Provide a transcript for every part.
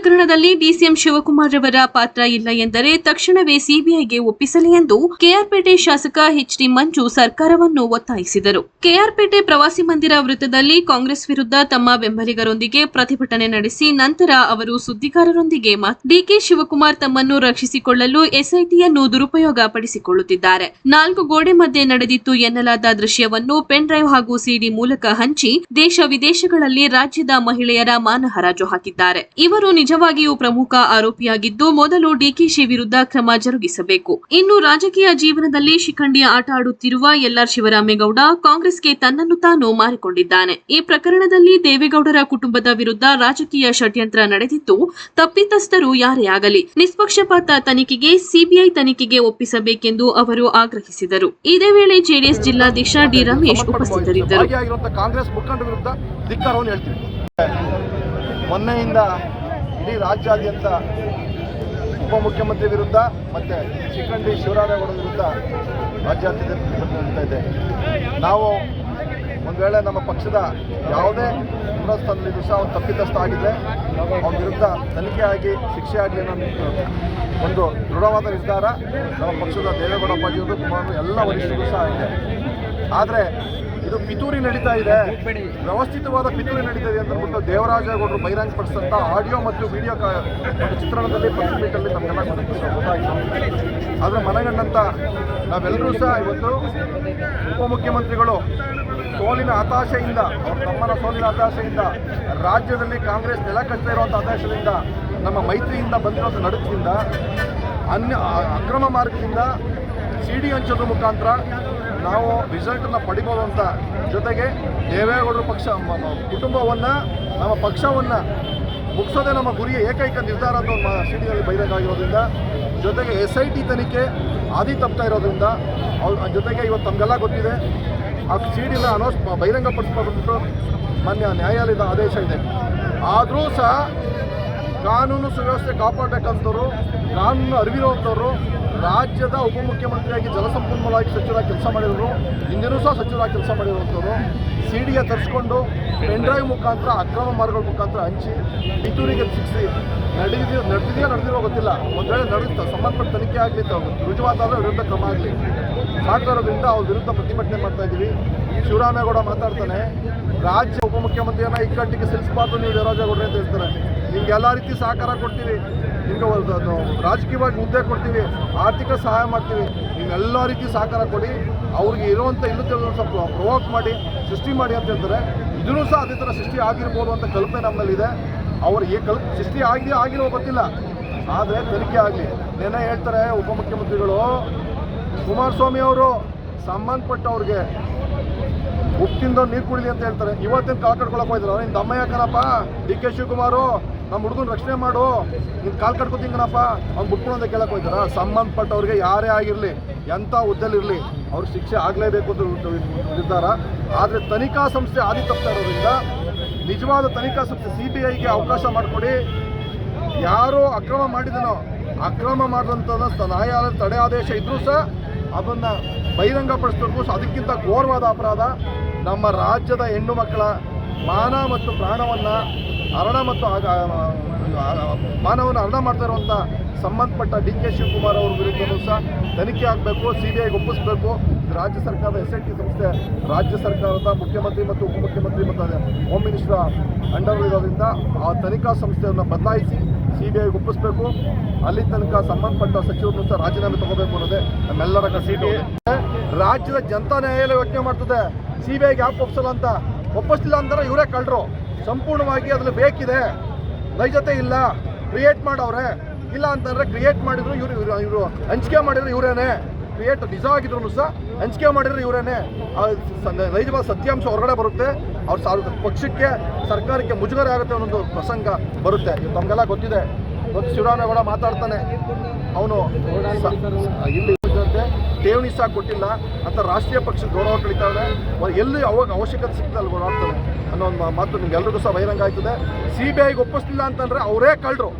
ಪ್ರಕರಣದಲ್ಲಿ ಡಿಸಿಎಂ ಶಿವಕುಮಾರ್ ಅವರ ಪಾತ್ರ ಇಲ್ಲ ಎಂದರೆ ತಕ್ಷಣವೇ ಸಿಬಿಐಗೆ ಒಪ್ಪಿಸಲಿ ಎಂದು ಕೆಆರ್ಪೇಟೆ ಶಾಸಕ ಎಚ್ ಡಿ ಮಂಜು ಸರ್ಕಾರವನ್ನು ಒತ್ತಾಯಿಸಿದರು. ಕೆಆರ್ಪೇಟೆ ಪ್ರವಾಸಿ ಮಂದಿರ ವೃತ್ತದಲ್ಲಿ ಕಾಂಗ್ರೆಸ್ ವಿರುದ್ಧ ತಮ್ಮ ಬೆಂಬಲಿಗರೊಂದಿಗೆ ಪ್ರತಿಭಟನೆ ನಡೆಸಿ ನಂತರ ಅವರು ಸುದ್ದಿಗಾರರೊಂದಿಗೆ ಡಿಕೆ ಶಿವಕುಮಾರ್ ತಮ್ಮನ್ನು ರಕ್ಷಿಸಿಕೊಳ್ಳಲು ಎಸ್ಐಟಿಯನ್ನು ದುರುಪಯೋಗ ಪಡಿಸಿಕೊಳ್ಳುತ್ತಿದ್ದಾರೆ ನಾಲ್ಕು ಗೋಡೆ ಮಧ್ಯೆ ನಡೆದಿತ್ತು ಎನ್ನಲಾದ ದೃಶ್ಯವನ್ನು ಪೆನ್ ಡ್ರೈವ್ ಹಾಗೂ ಸಿಡಿ ಮೂಲಕ ಹಂಚಿ ದೇಶ ವಿದೇಶಗಳಲ್ಲಿ ರಾಜ್ಯದ ಮಹಿಳೆಯರ ಮಾನಹರಾಜು ಹಾಕಿದ್ದಾರೆ. ಇವರು ನಿಜವಾಗಿಯೂ ಪ್ರಮುಖ ಆರೋಪಿಯಾಗಿದ್ದು, ಮೊದಲು ಡಿಕೆಶಿ ವಿರುದ್ಧ ಕ್ರಮ ಜರುಗಿಸಬೇಕು. ಇನ್ನು ರಾಜಕೀಯ ಜೀವನದಲ್ಲಿ ಶಿಖಂಡಿಯ ಆಟ ಆಡುತ್ತಿರುವ ಎಲ್ಆರ್ ಶಿವರಾಮೇಗೌಡ ಕಾಂಗ್ರೆಸ್ಗೆ ತನ್ನನ್ನು ತಾನು ಮಾರಿಕೊಂಡಿದ್ದಾನೆ. ಈ ಪ್ರಕರಣದಲ್ಲಿ ದೇವೇಗೌಡರ ಕುಟುಂಬದ ವಿರುದ್ಧ ರಾಜಕೀಯ ಷಡ್ಯಂತ್ರ ನಡೆದಿದ್ದು, ತಪ್ಪಿತಸ್ಥರು ಯಾರೇ ಆಗಲಿ, ನಿಷ್ಪಕ್ಷಪಾತ ತನಿಖೆಗೆ ಸಿಬಿಐ ತನಿಖೆಗೆ ಒಪ್ಪಿಸಬೇಕೆಂದು ಅವರು ಆಗ್ರಹಿಸಿದರು. ಇದೇ ವೇಳೆ ಜೆಡಿಎಸ್ ಜಿಲ್ಲಾಧ್ಯಕ್ಷ ಡಿ. ರಮೇಶ್ ಉಪಸ್ಥಿತರಿದ್ದರು. ಮೊನ್ನೆಯಿಂದ ಇಡೀ ರಾಜ್ಯಾದ್ಯಂತ ಉಪಮುಖ್ಯಮಂತ್ರಿ ವಿರುದ್ಧ ಮತ್ತು ಶಿಖಂಡಿ ಶಿವರಾಮೇಗೌಡ ವಿರುದ್ಧ ರಾಜ್ಯಾದ್ಯಂತ ಇದೆ. ನಾವು ಒಂದು ವೇಳೆ ನಮ್ಮ ಪಕ್ಷದ ಯಾವುದೇ ಸ್ಥಾನದಲ್ಲಿ ಸಹ ಅವ್ನು ತಪ್ಪಿತಸ್ಥ ಆಗಿದ್ರೆ ಅವನ ವಿರುದ್ಧ ತನಿಖೆ ಆಗಿ ಶಿಕ್ಷೆ ಆಗಲಿ ಅನ್ನೋ ಒಂದು ದೃಢವಾದ ನಿರ್ಧಾರ ನಮ್ಮ ಪಕ್ಷದ ದೇವೇಗೌಡ ಪಾಟೀಲ್ ಕುಮಾರ್ ಎಲ್ಲ ವರಿಷ್ಠರು ಸಹ ಇದೆ. ಆದರೆ ಇದು ಪಿತೂರಿ ನಡೀತಾ ಇದೆ. ವ್ಯವಸ್ಥಿತವಾದ ಪಿತೂರಿ ನಡೀತಾ ಇದೆ ಅಂತಂದ್ಬಿಟ್ಟು ದೇವರಾಜೇಗೌಡರು ಬಹಿರಂಗ ಪಡಿಸಿದಂಥ ಆಡಿಯೋ ಮತ್ತು ವಿಡಿಯೋ ಚಿತ್ರಣದಲ್ಲಿ ಪ್ರೆಸ್ ಮೀಟಲ್ಲಿ ತಮಗೆಲ್ಲ ಗೊತ್ತಾಯಿತು ಆದರೆ ಮನಗಂಡಂತ ನಾವೆಲ್ಲರೂ ಸಹ ಇವತ್ತು ಉಪಮುಖ್ಯಮಂತ್ರಿಗಳು ಸೋಲಿನ ಹತಾಶೆಯಿಂದ ಅವ್ರ ತಮ್ಮನ ಸೋಲಿನ ಹತಾಶೆಯಿಂದ ರಾಜ್ಯದಲ್ಲಿ ಕಾಂಗ್ರೆಸ್ ನೆಲ ಕಟ್ತಾ ಇರುವಂಥ ಹತಾಶದಿಂದ ನಮ್ಮ ಮೈತ್ರಿಯಿಂದ ಬಂದಿರುವಂಥ ನಡುಕದಿಂದ ಅನ್ಯ ಅಕ್ರಮ ಮಾರ್ಗದಿಂದ ಸಿ ಡಿ ಹಂಚೋದ್ರ ಮುಖಾಂತರ ನಾವು ರಿಸಲ್ಟನ್ನು ಪಡಿಬೋದು ಅಂತ ಜೊತೆಗೆ ದೇವೇಗೌಡರ ಪಕ್ಷ ಕುಟುಂಬವನ್ನು, ನಮ್ಮ ಪಕ್ಷವನ್ನು ಮುಗಿಸೋದೇ ನಮ್ಮ ಗುರಿಯ ಏಕೈಕ ನಿರ್ಧಾರ ಅಂತ ಒಂದು ಸಿ ಡಿಯಲ್ಲಿ ಬಹಿರಂಗ ಆಗಿರೋದ್ರಿಂದ ಜೊತೆಗೆ ಎಸ್ ಐ ಟಿ ತನಿಖೆ ಆದಿ ತಪ್ತಾ ಇರೋದ್ರಿಂದ ಅವ್ರ ಜೊತೆಗೆ ಇವತ್ತು ತಮಗೆಲ್ಲ ಗೊತ್ತಿದೆ. ಆ ಸಿ ಡಿನ ಅನೌನ್ಸ್ ಬಹಿರಂಗಪಡಿಸ್ಬಿಟ್ಟು ಮಾನ್ಯ ನ್ಯಾಯಾಲಯದ ಆದೇಶ ಇದೆ. ಆದರೂ ಸಹ ಕಾನೂನು ಸುವ್ಯವಸ್ಥೆ ಕಾಪಾಡಬೇಕಂತವರು, ಕಾನೂನು ಅರಿವಿರುವಂಥವ್ರು ರಾಜ್ಯದ ಉಪಮುಖ್ಯಮಂತ್ರಿಯಾಗಿ ಜಲಸಂಪನ್ಮೂಲವಾಗಿ ಸಚಿವರಾಗಿ ಕೆಲಸ ಮಾಡಿದವರು ಹಿಂದಿನೂ ಸಹ ಸಚಿವರಾಗಿ ಕೆಲಸ ಮಾಡಿರುವಂಥವ್ರು ಸಿ ಡಿಗೆ ತರಿಸ್ಕೊಂಡು ಪೆನ್ ಡ್ರೈವ್ ಮುಖಾಂತರ ಅಕ್ರಮ ಮಾರ್ಗಗಳ ಮುಖಾಂತರ ಹಂಚಿ ಪಿತೂರಿಗೆ ಸಿಕ್ಸಿ ನಡೆದಿದೆಯೋ ನಡೆದಿದೆಯೋ, ನಡೆದಿರೋ ಗೊತ್ತಿಲ್ಲ. ಒಂದು ವೇಳೆ ನಡೆದ ಸಂಬಂಧಪಟ್ಟ ತನಿಖೆ ಆಗಲಿ ರುಜುವಾತಾದ ವಿರುದ್ಧ ಕ್ರಮ ಆಗಲಿ. ಮಾಡ್ತಾ ಇರೋದ್ರಿಂದ ಅವ್ರ ವಿರುದ್ಧ ಪ್ರತಿಭಟನೆ ಮಾಡ್ತಾ ಇದ್ದೀವಿ ಶಿವರಾಮೇಗೌಡ ಮಾತಾಡ್ತಾನೆ, ರಾಜ್ಯ ಉಪಮುಖ್ಯಮಂತ್ರಿಯನ್ನ ಇಕ್ಕಟ್ಟಿಗೆ ಸಿಲ್ಸ್ಬಾರ್ದು ನೀವು ದೇವರಾಜೇಗೌಡ್ರೆ ಅಂತ ಹೇಳ್ತಾರೆ. ನಿಮ್ಗೆ ಎಲ್ಲ ರೀತಿ ಸಹಕಾರ ಕೊಡ್ತೀವಿ. ನಿಮ್ಗೆ ರಾಜಕೀಯವಾಗಿ ಹುದ್ದೆ ಕೊಡ್ತೀವಿ, ಆರ್ಥಿಕ ಸಹಾಯ ಮಾಡ್ತೀವಿ. ನೀವೆಲ್ಲ ರೀತಿ ಸಹಕಾರ ಕೊಡಿ. ಅವ್ರಿಗೆ ಇರುವಂಥ ಇಲ್ಲದ ಸ್ವಲ್ಪ ಪ್ರವೋಕ್ ಮಾಡಿ, ಸೃಷ್ಟಿ ಮಾಡಿ ಅಂತ ಹೇಳ್ತಾರೆ. ಇದೂ ಸಹ ಅದೇ ಥರ ಸೃಷ್ಟಿ ಆಗಿರ್ಬೋದು ಅಂತ ಕಲ್ಪನೆ ನಮ್ಮಲ್ಲಿದೆ ಈ ಕಲ್ಪ ಸೃಷ್ಟಿ ಆಗಿದೆ, ಆಗಿರೋ ಗೊತ್ತಿಲ್ಲ. ಆದರೆ ತನಿಖೆ ಆಗಲಿ. ನೆನೆ ಹೇಳ್ತಾರೆ ಉಪಮುಖ್ಯಮಂತ್ರಿಗಳು, ಕುಮಾರಸ್ವಾಮಿ ಅವರು ಸಂಬಂಧಪಟ್ಟವ್ರಿಗೆ ಉಪ್ಪಿಂದ ನೀರು ಕುಡಿಲಿ ಅಂತ ಹೇಳ್ತಾರೆ. ಇವತ್ತಿನ ಕಾಲ್ ಕಟ್ಕೊಳಕ್ ಹೋಯ್ತಾರೆ ನಿನ್ ದಮ್ಮ ಯಾಕನಪ್ಪ ಡಿ ಕೆ ಶಿವಕುಮಾರು ನಮ್ಮ ಹುಡುಗನ ರಕ್ಷಣೆ ಮಾಡು. ನಿನ್ ಕಾಲ್ ಕಟ್ಕೊತೀನಪ್ಪ ಅವ್ನು ಬಿಟ್ಕೊಂಡು ಅಂತ ಕೇಳಕ್ ಹೋಯ್ತಾರ ಸಂಬಂಧಪಟ್ಟವ್ರಿಗೆ ಯಾರೇ ಆಗಿರಲಿ ಎಂಥ ಹುದ್ದೆಲಿರಲಿ ಅವ್ರ ಶಿಕ್ಷೆ ಆಗಲೇಬೇಕು ಅಂತ ನಿರ್ಧಾರ ಆದರೆ ತನಿಖಾ ಸಂಸ್ಥೆ ಆದಿ ತಪ್ತಾ ಇರೋದ್ರಿಂದ ನಿಜವಾದ ತನಿಖಾ ಸಂಸ್ಥೆ ಸಿ ಬಿ ಐಗೆ ಅವಕಾಶ ಮಾಡಿಕೊಡಿ. ಯಾರು ಅಕ್ರಮ ಮಾಡಿದನೋ, ಅಕ್ರಮ ಮಾಡಿದಂಥ ನ್ಯಾಯಾಲಯ ತಡೆ ಆದೇಶ ಇದ್ರೂ ಸಹ ಅದನ್ನ ಬಹಿರಂಗಪಡಿಸಬೇಕು ಅದಕ್ಕಿಂತ ಘೋರವಾದ ಅಪರಾಧ. ನಮ್ಮ ರಾಜ್ಯದ ಹೆಣ್ಣು ಮಕ್ಕಳ ಮಾನ ಮತ್ತು ಪ್ರಾಣವನ್ನು ಹರಣ ಮತ್ತು ಮಾನವನ್ನು ಹರಣ ಮಾಡ್ತಾ ಇರುವಂಥ ಸಂಬಂಧಪಟ್ಟ ಡಿ ಕೆ ಶಿವಕುಮಾರ್ ಅವ್ರ ವಿರುದ್ಧವೂ ಸಹ ತನಿಖೆ ಆಗಬೇಕು ಸಿ ಬಿ ಐಗೆ ಒಪ್ಪಿಸಬೇಕು ರಾಜ್ಯ ಸರ್ಕಾರದ ಎಸ್ ಐ ಟಿ ಸಂಸ್ಥೆ ರಾಜ್ಯ ಸರ್ಕಾರದ ಮುಖ್ಯಮಂತ್ರಿ ಮತ್ತು ಉಪಮುಖ್ಯಮಂತ್ರಿ ಮತ್ತು ಹೋಮ್ ಮಿನಿಸ್ಟರ್ ಅಂಡರ್ ಆ ತನಿಖಾ ಸಂಸ್ಥೆಯನ್ನು ಬದಲಾಯಿಸಿ ಸಿ ಬಿ ಐಗೆ ಒಪ್ಪಿಸಬೇಕು ಅಲ್ಲಿ ತನಕ ಸಂಬಂಧಪಟ್ಟ ಸಚಿವರನ್ನು ಸಹ ರಾಜೀನಾಮೆ ತಗೋಬೇಕು ಅನ್ನೋದೇ ನಮ್ಮೆಲ್ಲರ ಕಸಿಟಿ ರಾಜ್ಯದ ಜನತಾ ನ್ಯಾಯಾಲಯ ಯೋಚನೆ ಮಾಡ್ತದೆ. ಸಿ ಬಿ ಐಗೆ ಯಾಕೆ ಒಪ್ಸಲ್ಲ ಅಂತ. ಒಪ್ಪಿಸ್ತಿಲ್ಲ ಅಂದ್ರೆ ಇವರೇ ಕಳ್ಳರು. ಸಂಪೂರ್ಣವಾಗಿ ಅದ್ರಲ್ಲಿ ಬೇಕಿದೆ. ನೈಜತೆ ಇಲ್ಲ. ಕ್ರಿಯೇಟ್ ಮಾಡವ್ರೆ. ಇಲ್ಲ ಅಂತಂದ್ರೆ ಕ್ರಿಯೇಟ್ ಮಾಡಿದ್ರು ಇವರು ಇವರು ಇವರು ಹಂಚಿಕೆ ಮಾಡಿದ್ರು ಇವರೇನೆ. ಕ್ರಿಯೇಟ್ ನಿಜ ಆಗಿದ್ರು ಸಹ ಹಂಚಿಕೆ ಮಾಡಿದ್ರು ಇವರೇನೆ. ನೈಜವಾದ ಸತ್ಯಾಂಶ ಹೊರಗಡೆ ಬರುತ್ತೆ. ಅವ್ರ ಸಾವಿರದ ಪಕ್ಷಕ್ಕೆ, ಸರ್ಕಾರಕ್ಕೆ ಮುಜುಗರ ಆಗುತ್ತೆ ಅನ್ನೋದು ಪ್ರಸಂಗ ಬರುತ್ತೆ. ತಮಗೆಲ್ಲ ಗೊತ್ತಿದೆ. ಇವತ್ತು ಶಿವರಾಮೇಗೌಡ ಮಾತಾಡ್ತಾನೆ. ಅವನು ಇಲ್ಲಿ ಠೇವಣಿ ಸಹ ಕೊಟ್ಟಿಲ್ಲ. ಅಂತ ರಾಷ್ಟ್ರೀಯ ಪಕ್ಷ ಗೌರವ ಕಳೀತಾವೆ ಎಲ್ಲಿ ಅವಾಗ ಅವಶ್ಯಕತೆ ಅಲ್ಲಿ ಓಡಾಡ್ತಾನೆ ಅನ್ನೋ ಒಂದು ಮಾತು ನಿಮ್ಗೆ ಎಲ್ರಿಗೂ ಸಹ ಬಹಿರಂಗ ಆಯ್ತದೆ ಸಿ ಬಿ ಐಗೆ ಒಪ್ಪಿಸ್ಲಿಲ್ಲ ಅಂತಂದ್ರೆ ಅವರೇ ಕಳ್ಳರು.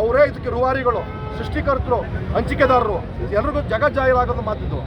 ಅವರೇ ಇದಕ್ಕೆ ರೂವಾರಿಗಳು, ಸೃಷ್ಟಿಕರ್ತರು, ಹಂಚಿಕೆದಾರರು. ಎಲ್ರಿಗೂ ಜಗಜ್ಜಾಹೀರಾಗೋದು ಮಾತಿದ್ದು.